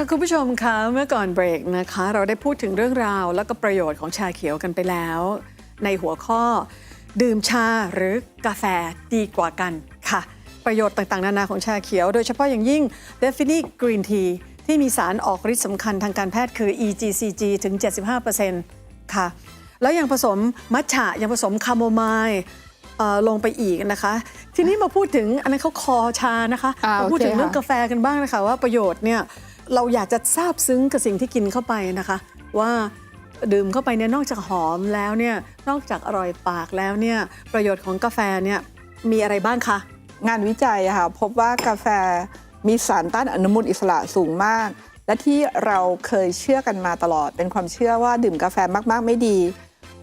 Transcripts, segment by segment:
ค่ะคุณผู้ชมคะเมื่อก่อนเบรกนะคะ เราได้พูดถึงเรื่องราว แล้วก็ประโยชน์ของชาเขียวกันไปแล้ว ในหัวข้อ ดื่มชาหรือกาแฟดีกว่ากันค่ะ ประโยชน์ต่างๆ นานาของชาเขียว โดยเฉพาะอย่างยิ่ง d e f i n i Green Tea ที่มีสารออกฤทธิ์สำคัญทางการแพทย์คือ EGCG ถึง 75%ค่ะ แล้วยังผสมมัทฉะยังผสมคาโมไมล์เอ่อลงไปอีกนะคะ ทีนี้มาพูดถึงอันนั้นเขาคอชานะคะอ่ามาพูดโอเคถึงเรื่องค่ะกาแฟกันบ้างนะคะว่าประโยชน์เนี่ย เราอยากจะทราบซึ้งกับสิ่งที่กินเข้าไปนะคะ ว่าดื่มเข้าไปเนี่ยนอกจากหอมแล้วเนี่ยนอกจากอร่อยปากแล้วเนี่ยประโยชน์ของกาแฟเนี่ยมีอะไรบ้างคะ งานวิจัยค่ะพบว่ากาแฟมีสารต้านอนุมูลอิสระสูงมาก และที่เราเคยเชื่อกันมาตลอด เป็นความเชื่อว่าดื่มกาแฟมากๆ ไม่ดี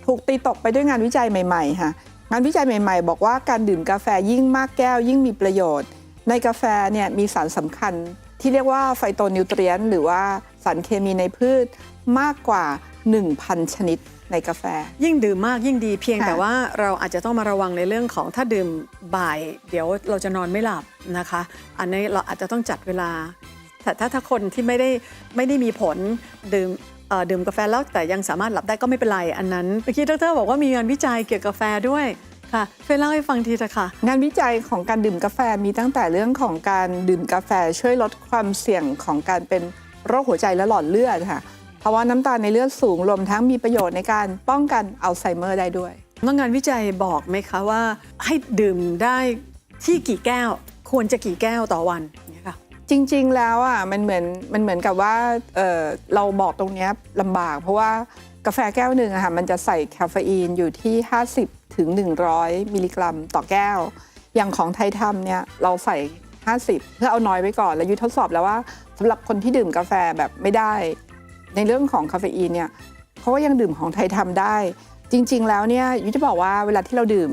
ถูกตีตกไปด้วยงานวิจัยใหม่ๆค่ะงานวิจัยใหม่ๆ บอกว่าการดื่มกาแฟยิ่งมากแก้วยิ่งมีประโยชน์ ในกาแฟเนี่ยมีสารสำคัญ ที่เรียกว่าไฟโตนิวเทรียนหรือว่าสารเคมีในพืชมากกว่า 1,000 ชนิดในกาแฟ ยิ่งดื่มมากยิ่งดีเพียงค่ะแต่ว่าเราอาจจะต้องมาระวังในเรื่องของถ้าดื่มบ่าย เดี๋ยวเราจะนอนไม่หลับนะคะ อันนี้เราอาจจะต้องจัดเวลา แต่ถ้าถ้าคนที่ไม่ได้ไม่ได้มีผลดื่มเอ่อดื่มกาแฟแล้วแต่ยังสามารถหลับได้ก็ไม่เป็นไรอันนั้นเมื่อกี้ดรบอกว่ามีงานวิจัยเกี่ยวกับกาแฟด้วย ค่ะช่วยเล่าให้ฟังทีเถอะค่ะ งานวิจัยของการดื่มกาแฟมีตั้งแต่เรื่องของการดื่มกาแฟช่วยลดความเสี่ยงของการเป็นโรคหัวใจและหลอดเลือดค่ะภาวะน้ำตาลในเลือดสูงรวมทั้งมีประโยชน์ในการป้องกันอัลไซเมอร์ได้ด้วยแล้วงานวิจัยบอกไหมคะว่า ให้ดื่มได้ที่กี่แก้ว ควรจะกี่แก้วต่อวันเนี่ยค่ะจริง ๆ แล้วอะมันเหมือนมันเหมือนกับว่าเอ่อเราบอกตรงเนี้ยลำบาก เพราะว่า กาแฟแก้วหนึ่งอะค่ะมันจะใส่คาเฟอีนอยู่ที่ 50ถึง100 มิลลิกรัม ต่อแก้ว อย่างของไทยทำเนี่ยเราใส่ 50 เพื่อเอาน้อยไว้ก่อน แล้วยุททดสอบแล้วว่าสำหรับคนที่ดื่มกาแฟแบบไม่ได้ ในเรื่องของคาเฟอีนเนี่ยเขาก็ยังดื่มของไทยทำได้ จริง ๆ แล้วเนี่ยยุทธจะบอกว่าเวลาที่เราดื่ม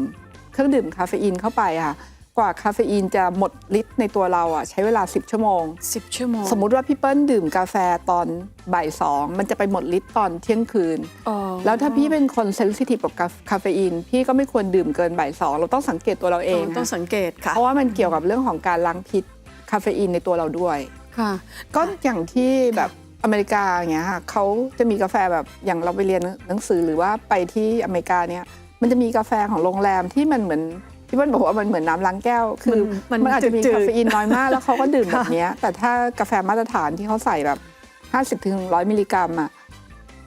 เครื่องดื่มคาเฟอีนเข้าไปค่ะ กว่าคาเฟอีนจะหมดฤทธิ์ในตัวเราอะใช้เวลา 10 ชั่วโมง 10 ชั่วโมง สมมุติว่าพี่เปิ้ลดื่มกาแฟตอนบ่ายสองมันจะไปหมดฤทธิ์ตอนเที่ยงคืนอ๋อแล้วถ้าพี่เป็นคนเซนซิทีฟกับกาคาเฟอีน พี่ก็ไม่ควรดื่มเกินบ่ายสองเราต้องสังเกตตัวเราเองต้องนะสังเกตค่ะเพราะว่ามันเกี่ยวกับเรื่องของการล้างพิษคาเฟอีนในตัวเราด้วยค่ะก็อย่างที่แบบอเมริกาอย่างเงี้ยค่ะเขาจะมีกาแฟแบบอย่างเราไปเรียนหนังสือหรือว่าไปที่อเมริกาเนี่ยมันจะมีกาแฟของโรงแรมที่มันเหมือน พี่เปิ้ลบอกว่ามันเหมือนน้ำล้างแก้ว คือมันมันอาจจะมีจืดๆคาเฟอีนน้อยมาก แล้วเขาก็ดื่มค่ะแบบเนี้ยแต่ถ้ากาแฟมาตรฐานที่เขาใส่แบบ 50ถึง100 มิลลิกรัมอะ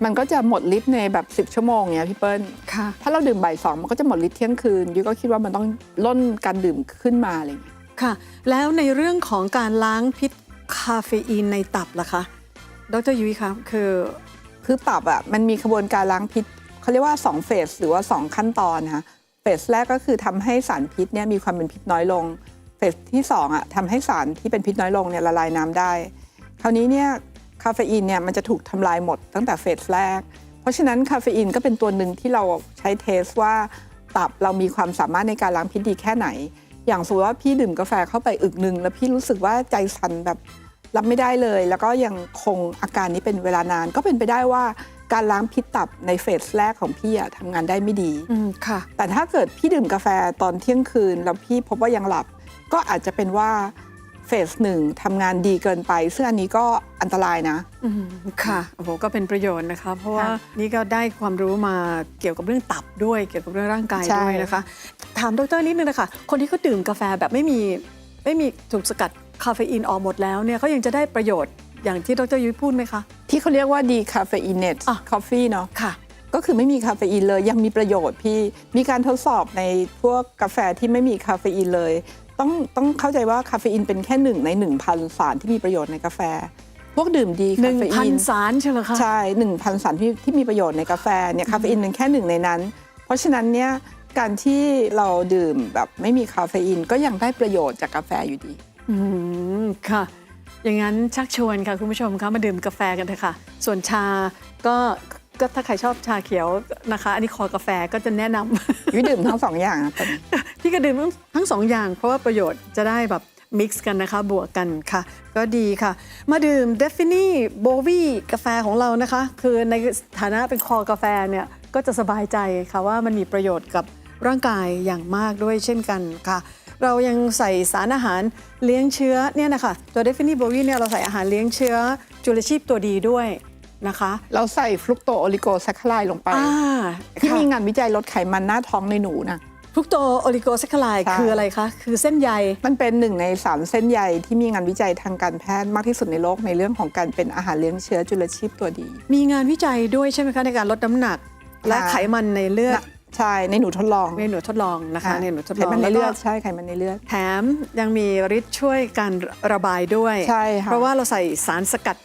มันก็จะหมดฤทธิ์ในแบบ 10 ชั่วโมงเนี้ยพี่เปิ้ลค่ะถ้าเราดื่มบ่ายสองมันก็จะหมดฤทธิ์เที่ยงคืนยุ้ยก็คิดว่ามันต้องล่นการดื่มขึ้นมาอะไรอย่างเงี้ยค่ะ แล้วในเรื่องของการล้างพิษคาเฟอีนในตับล่ะคะ ดรยุ้ยครับคือคือตับอะมันมีขบวนการล้างพิษเขาเรียกว่า 2 เฟสหรือว่า 2 ขั้นตอนนะคะ เฟสแรกก็คือทำให้สารพิษเนี่ยมีความเป็นพิษน้อยลง เฟสที่2อะทำให้สารที่เป็นพิษน้อยลงเนี่ยละลายน้ำได้ คราวนี้เนี่ยคาเฟอีนเนี่ยมันจะถูกทำลายหมดตั้งแต่เฟสแรก เพราะฉะนั้นคาเฟอีนก็เป็นตัวหนึ่งที่เราใช้เทสว่าตับเรามีความสามารถในการล้างพิษดีแค่ไหน อย่างสมมติว่าพี่ดื่มกาแฟเข้าไปอึกหนึ่งแล้วพี่รู้สึกว่าใจสั่นแบบรับไม่ได้เลย แล้วก็ยังคงอาการนี้เป็นเวลานานก็เป็นไปได้ว่า การล้างพิษตับในเฟสแรกของพี่อะทำงานได้ไม่ดีอืมค่ะ แต่ถ้าเกิดพี่ดื่มกาแฟตอนเที่ยงคืน แล้วพี่พบว่ายังหลับ ก็อาจจะเป็นว่าเฟสหนึ่งทำงานดีเกินไป ซึ่งอันนี้ก็อันตรายนะอืมค่ะโอ้โหก็เป็นประโยชน์นะคะ เพราะว่าค่ะนี่ก็ได้ความรู้มาเกี่ยวกับเรื่องตับด้วย เกี่ยวกับเรื่องร่างกายใช่ด้วยนะคะ ถามดรนิดนึงนะคะคนที่เขาดื่มกาแฟแบบไม่มีไม่มีถูกสกัดคาเฟอีนออกหมดแล้วเนี่ยเขายังจะได้ประโยชน์ อย่างที่ดรยุ้ยพูดไหมคะ ที่เขาเรียกว่าดีคาเฟอีเนตอะคอฟฟี่เนาะค่ะ ก็คือไม่มีคาเฟอีนเลยยังมีประโยชน์พี่ มีการทดสอบในพวกกาแฟที่ไม่มีคาเฟอีนเลย ต้องต้องเข้าใจว่าคาเฟอีนเป็นแค่หนึ่งใน 1,000 สารที่มีประโยชน์ในกาแฟ พวกดื่มดีหคานึ่งเฟพันอีนสารใช่ไหมคะใช่1,000สารที่ที่มีประโยชน์ในกาแฟเนี่ยคาเฟอีนเป็นแค่หนึ่งในนั้น เพราะฉะนั้นเนี่ยการที่เราดื่มแบบไม่มีคาเฟอีนก็ยังได้ประโยชน์จากกาแฟอยู่ดี อืม ค่ะ อย่างนั้นชักชวนค่ะคุณผู้ชมคะมาดื่มกาแฟกันเถอะค่ะ ส่วนชาก็ก็ถ้าใครชอบชาเขียวนะคะ อันนี้คอกาแฟก็จะแนะนำยุ้ยดื่มทั้งสองอย่างอะตอนนี้พี่ก็ดื่มทั้งทั้งสองอย่าง เพราะว่าประโยชน์จะได้แบบมิกซ์กันนะคะ บวกกันค่ะ ก็ดีค่ะ มาดื่ม d e f i n i b o v i กาแฟของเรานะคะ คือในฐานะเป็นคอกาแฟเนี่ยก็จะสบายใจค่ะว่ามันมีประโยชน์กับร่างกายอย่างมากด้วยเช่นกันค่ะ เรายังใส่สารอาหารเลี้ยงเชื้อเนี่ยนะคะตัว d e f i n i b o v i เนี่ยเราใส่อาหารเลี้ยงเชื้อจุลชีพตัวดีด้วยนะคะ เราใส่ฟรุกโตโอลิโกแซคคาไลลงไปอ่าที่ค่ะมีงานวิจัยลดไขมันหน้าท้องในหนูนะฟรุกโตโอลิโกแซคคาไลใช่คืออะไรคะ คือเส้นใยมันเป็นหนึ่งในสามเส้นใยที่มีงานวิจัยทางการแพทย์มากที่สุดในโลกในเรื่องของการเป็นอาหารเลี้ยงเชื้อจุลชีพตัวดี มีงานวิจัยด้วยใช่ไหมคะในการลดน้ำหนักและไขมันในเลือดนะ ใช่ในหนูทดลองในหนูทดลองนะคะในหนูทดไขลองมันในแล้วเลืก็อดใช่ไขมันในเลือด แถมยังมีฤทธิ์ช่วยการระบายด้วยใช่ค่ะเพราะว่าเราใส่สารสกัด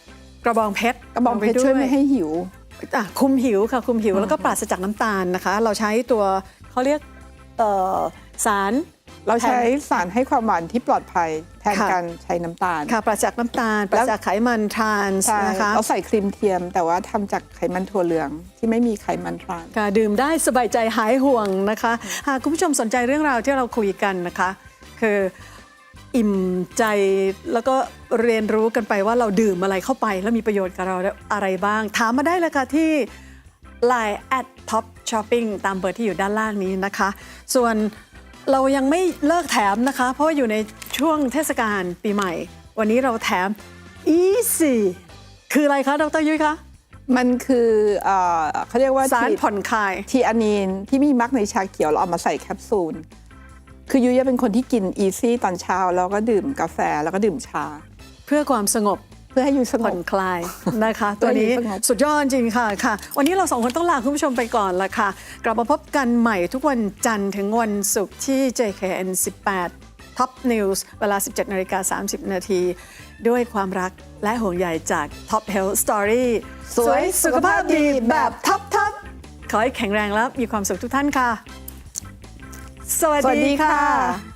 กระบองเพชรกระบองเพชรลงปช่วยไม่ให้หิวอะคุมหิวค่ะคุมหิวแล้วก็ปราศจากน้ำตาลนะคะ เราใช้ตัวเขาเรียกเอ่อสาร เราใช้สารให้ความหวานที่ปลอดภัยแทนค่ะ การใช้น้ำตาล ค่ะปราศจากน้ำตาลปราศจากไขมันทรานส์ใช่นะคะ เราใส่ครีมเทียม แต่ว่าทำจากไขมันถั่วเหลืองที่ไม่มีไขมันทรานค่ะดื่มได้สบายใจหายห่วงนะคะ หากคุณผู้ชมสนใจเรื่องราวที่เราคุยกันนะคะ คืออิ่มใจแล้วก็เรียนรู้กันไปว่าเราดื่มอะไรเข้าไป แล้วมีประโยชน์กับเราอะไรบ้าง ถามมาได้เลยค่ะที่ Line at Top Shopping ตามเบอร์ที่อยู่ด้านล่างนี้นะคะ ส่วน เรายังไม่เลิกแถมนะคะ เพราะว่าอยู่ในช่วงเทศกาลปีใหม่ วันนี้เราแถม Easy คืออะไรคะดรยุ้ยคะ มันคือเอ่อเขาเรียกว่าสารทีผ่อนคลาย ทีอานีนที่มีมักในชาเขียวเราเอามาใส่แคปซูล คือยุ้ยจะเป็นคนที่กินอีซี่ตอนเช้า แล้วก็ดื่มกาแฟแล้วก็ดื่มชา เพื่อความสงบ เพื่อให้ยุ้ยสงผ่อบ นคลายนะคะ ตัตัววนี้นี้สงบ สุดยอดจริงค่ะค่ะ วันนี้เราสองคนต้องลาคุณผู้ชมไปก่อนละค่ะ กลับมาพบกันใหม่ทุกวันจันทร์ถึงวันศุกร์ที่ JKN 18 Top News เวลา 17นาฬิกา30 นาทีด้วยความรักและห่วงใยจาก Top Health Story สวยสุขภาพดีแบบท็อปท็อปขอให้แข็งแรงและมีความสุขทุกท่านค่ะ สวัสสวัสดีดีค่ะ ค่ะ